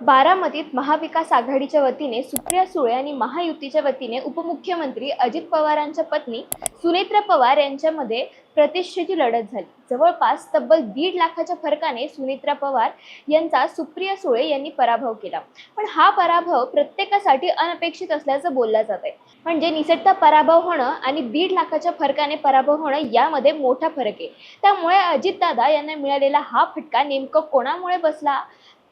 बारामतीत महाविकास आघाडीच्या वतीने सुप्रिया सुळे आणि महायुतीच्या वतीने उपमुख्यमंत्री अजित पवारांच्या पत्नी सुनेत्रा पवार यांच्यामध्ये प्रतिष्ठेची लढत झाली. जवळपास तब्बल दीड लाखाच्या फरकाने सुनेत्रा पवार यांचा सुप्रिया सुळे यांनी पराभव केला. पण हा पराभव प्रत्येकासाठी अनपेक्षित असल्याचं बोललं जात आहे. म्हणजे निसटता पराभव होणं आणि दीड लाखाच्या फरकाने पराभव होणं यामध्ये मोठा फरक आहे. त्यामुळे अजितदादा यांना मिळालेला हा फटका नेमकं कोणामुळे बसला?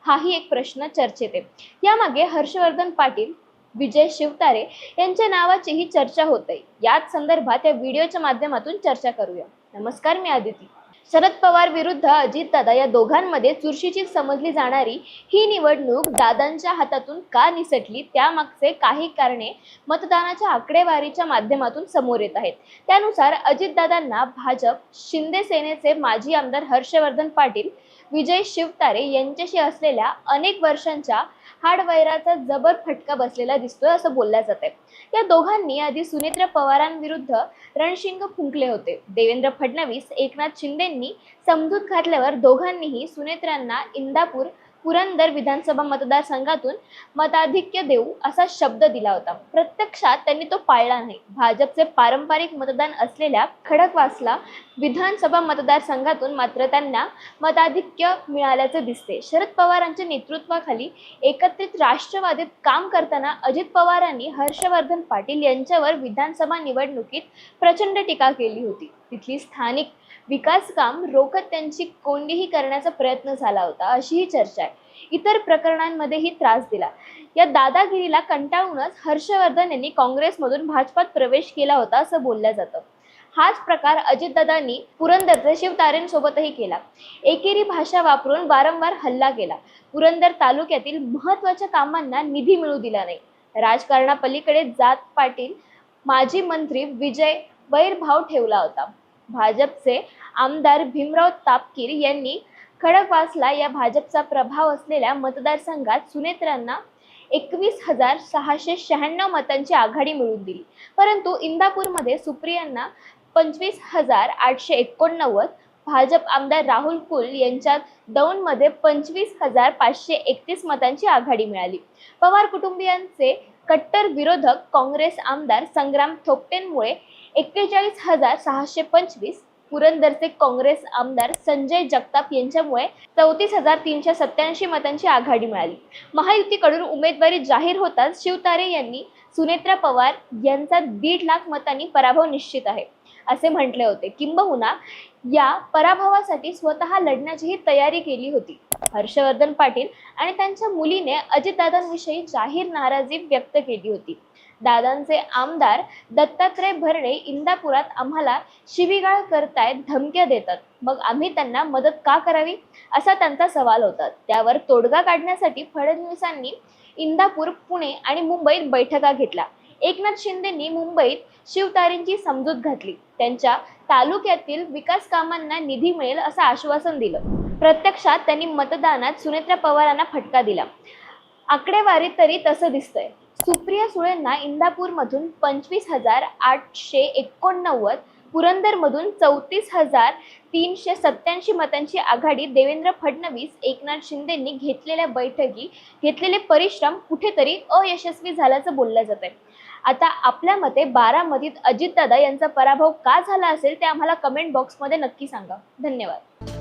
हाही एक प्रश्न चर्चेत आहे. यामागे हर्षवर्धन पाटील विजय शिवतारे यांच्या नावाचीही चर्चा होते याच संदर्भात या व्हिडिओच्या माध्यमातून चर्चा करूया. नमस्कार मी आदिती. शरद पवार विरुद्ध अजितदादा या दोघांमध्ये चुरशीची समजली जाणारी ही निवडणूक दादांच्या हातातून का निसटली? त्यामागचे काही कारणे मतदानाच्या आकडेवारीच्या माध्यमातून समोर येत आहेत. त्यानुसार अजितदादांना भाजप शिंदे सेनेचे माजी आमदार हर्षवर्धन पाटील विजय शिवतारे यांच्याशी असलेल्या अनेक वर्षांच्या हाडवैराचा जबर फटका बसलेला दिसतोय असं बोलल्या जाते या दोघांनी आधी सुनेत्रा पवारांविरुद्ध रणशिंग फुंकले होते. देवेंद्र फडणवीस एकनाथ शिंदेंनी समजूत घातल्यावर दोघांनीही सुनेत्रांना इंदापूर पुरंदर विधानसभा मतदारसंघातून मताधिक्य देऊ असा शब्द दिला होता. प्रत्यक्षात त्यांनी तो पाळला नाही. भाजपचे पारंपरिक मतदान असलेल्या खडकवासला विधानसभा मतदारसंघातून मात्र त्यांना मताधिक्य मिळाल्याचे दिसते. शरद पवारांच्या नेतृत्वाखाली एकत्रित राष्ट्रवादीत काम करताना अजित पवारांनी हर्षवर्धन पाटील यांच्यावर विधानसभा निवडणुकीत प्रचंड टीका केली होती. तिथली स्थानिक विकास काम रोखत त्यांची कोंडीही करण्याचा प्रयत्न झाला होता अशीही चर्चा आहे. इतर प्रकरणांमध्येही त्रास दिला. या दादागिरीला कंटाळूनच हर्षवर्धन यांनी काँग्रेसमधून भाजपात प्रवेश केला होता असं बोललं जातं. हाच प्रकार अजितदादांनी पुरंदरचे शिवतारेंसोबतही केला. एकेरी भाषा वापरून वारंवार हल्ला केला. पुरंदर तालुक्यातील महत्त्वाच्या कामांना निधी मिळू दिला नाही. राजकारणापलीकडे जात पाटील माजी मंत्री विजय वैरभाव ठेवला होता. भाजपचे आमदार भीमराव तापकीर यांनी खडकवासला या भाजपचा प्रभाव असलेल्या मतदारसंघात सुनेत्रांना एकवीस हजार सहाशे शहाण्णव मतांची आघाडी मिळवून दिली. परंतु इंदापूरमध्ये सुप्रियांना पंचवीस हजार आठशे एकोणनव्वद भाजप आमदार राहुल कुल यांच्यात दौंडमध्ये पंचवीस हजार पाचशे एकतीस मतांची आघाडी मिळाली. पवार कुटुंबियांचे कट्टर विरोधक काँग्रेस आमदार संग्राम थोपटेंमुळे एक्केचाळीस हजार सहाशे पंचवीस पुरंदरचे काँग्रेस आमदार संजय जगताप यांच्यामुळे चौतीस हजार तीनशे सत्याऐंशी मतांची आघाडी मिळाली. महायुतीकडून उमेदवारी जाहीर होताच शिवतारे यांनी सुनेत्रा पवार यांचा दीड लाख मतांनी पराभव निश्चित आहे. असे म्हटले होते. किंबहुना या पराभवासाठी स्वतः लढण्याचीही तयारी केली होती. हर्षवर्धन पाटील आणि त्यांच्या मुलीने अजितदादांविषयी जाहीर नाराजी व्यक्त केली होती. दादांचे आमदार दत्तात्रय भरणे इंदापुरात आम्हाला शिवीगाळ करतायत धमक्या देतात. मग आम्ही त्यांना मदत का करावी? असा त्यांचा सवाल होता. त्यावर तोडगा काढण्यासाठी फडणवीसांनी इंदापूर पुणे आणि मुंबईत बैठका घेतल्या. एकनाथ शिंदेंनी मुंबईत शिवतारेंची समजूत घातली. त्यांच्या तालुक्यातील विकास कामांना निधी मिळेल असं आश्वासन दिलं. प्रत्यक्षात त्यांनी मतदानात सुनेत्रा पवारांना फटका दिला. आकडेवारीत तरी तसं दिसतंय. सुप्रिया सुळेंना इंदापूरमधून पंचवीस हजार आठशे एकोणनव्वद पुरंदरमधून चौतीस हजार तीनशे सत्याऐंशी मतांची आघाडी देवेंद्र फडणवीस एकनाथ शिंदेंनी घेतलेल्या बैठकी घेतलेले परिश्रम कुठेतरी अयशस्वी झाल्याचं बोललं जात आहे आता आपल्या मते बारामतीत अजितदादा यांचा पराभव का झाला असेल ते आम्हाला कमेंट बॉक्समध्ये नक्की सांगा. धन्यवाद.